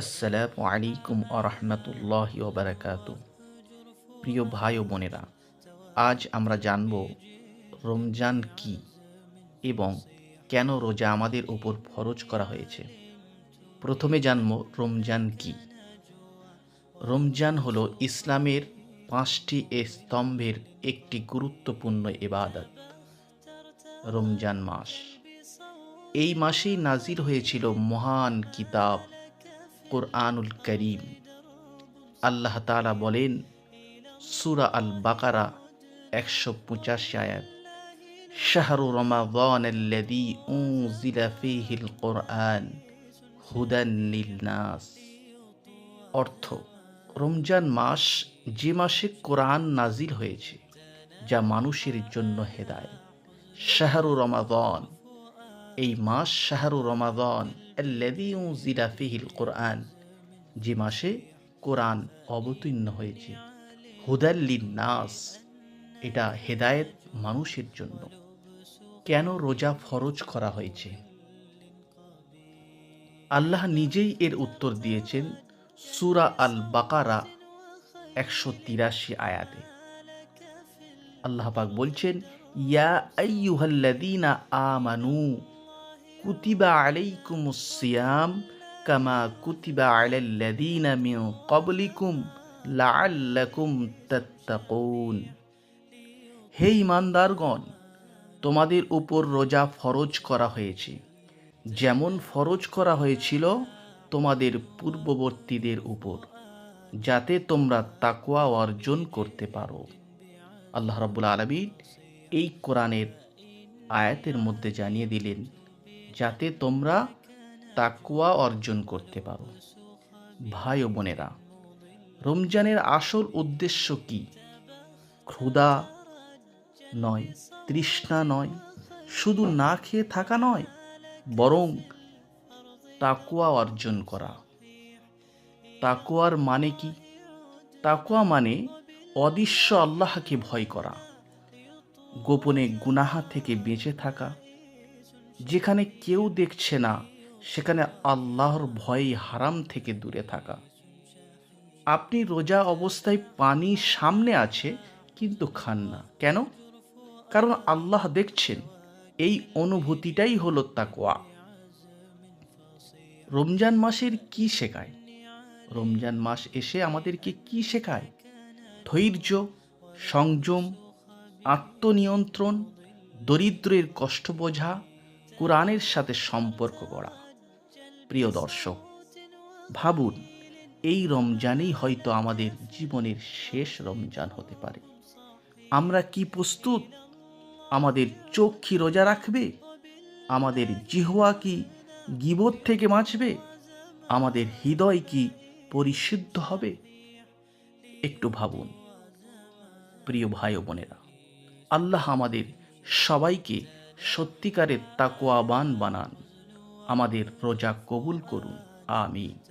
আসসালামু আলাইকুম আরহামতুল্লাহ ওবরাকাত প্রিয় ভাই ও বোনেরা, আজ আমরা জানব রমজান কি এবং কেন রোজা আমাদের উপর ফরজ করা হয়েছে। প্রথমে জানব রমজান কি। রমজান হল ইসলামের পাঁচটি স্তম্ভের একটি গুরুত্বপূর্ণ ইবাদত, রমজান মাস। এই মাসেই নাজির হয়েছিল মহান কিতাব কোরআনুল করিম। আল্লাহ তালা বলেন, সুরা আল বাকারা একশো পঁচাশি আয়াত, শাহরু ফীহিল কোরআন হুদান লিন্নাস অর্থ, রমজান মাস যে মাসে কোরআন নাজিল হয়েছে, যা মানুষের জন্য হেদায় শাহরু রমাদান এই মাস শাহরু রমাদান জিরা ফিহিল কোরআন। যে মাসে কোরআন অবতীর্ণ হয়েছে। হুদাল্লিন নাস এটা হেদায়েত মানুষের জন্য। কেন রোজা ফরজ করা হয়েছে? আল্লাহ নিজেই এর উত্তর দিয়েছেন সুরা আল বাকারা একশো তিরাশি আয়াতে। আল্লাহ পাক বলছেন, ইয়া আইয়ুহাল্লাযীনা আমানু কুতিবা আলাইকুমুস সিয়াম কামা কুতিবা আলাল্লাযীনা মিন ক্বাবলিকুম লাআল্লাকুম তাত্তাকুন হে ইমানদারগণ, তোমাদের উপর রোজা ফরজ করা হয়েছে। যেমন ফরজ করা হয়েছিল তোমাদের পূর্ববর্তীদের উপর, যাতে তোমরা তাকওয়া অর্জন করতে পারো। আল্লাহ রাব্বুল আলামিন এই কোরআনের আয়াতের মধ্যে জানিয়ে দিলেন যাতে তোমরা তাকুয়া অর্জন করতে পারো। ভাই ও বোনেরা, রমজানের আসল উদ্দেশ্য কি? ক্ষুধা নয়, তৃষ্ণা নয়, শুধু না খেয়ে থাকা নয়, বরং তাকুয়া অর্জন করা। তাকুয়ার মানে কি? তাকুয়া মানে অদৃশ্য আল্লাহকে ভয় করা, গোপনে গুনাহা থেকে বেঁচে থাকা যেখানে কেউ দেখছে না, সেখানে আল্লাহর ভয়ে হারাম থেকে দূরে থাকা। আপনি রোজা অবস্থায় পানি সামনে আছে, কিন্তু খান না। কেন? কারণ আল্লাহ দেখছেন, এই অনুভূতিটাই হলো তাকোয়া রমজান মাসের কি শেখায়? রমজান মাস এসে আমাদেরকে কি শেখায়? ধৈর্য, সংযম, আত্মনিয়ন্ত্রণ, দরিদ্রের কষ্ট বোঝা কোরআনের সাথে সম্পর্ক করা প্রিয় দর্শক, ভাবুন, এই রমজানেই হয়তো আমাদের জীবনের শেষ রমজান হতে পারে। আমরা কি প্রস্তুত? আমাদের কি রোজা রাখবে? আমাদের জিহ্বা কি গিবত থেকে বাঁচবে? আমাদের হৃদয় কি পরিশুদ্ধ হবে? একটু ভাবুন। প্রিয় ভাই বোনেরা, আল্লাহ আমাদের সবাইকে সত্যিকারের তাকোয়াবান বানান। আমাদের রোজা কবুল করুন। আমিন।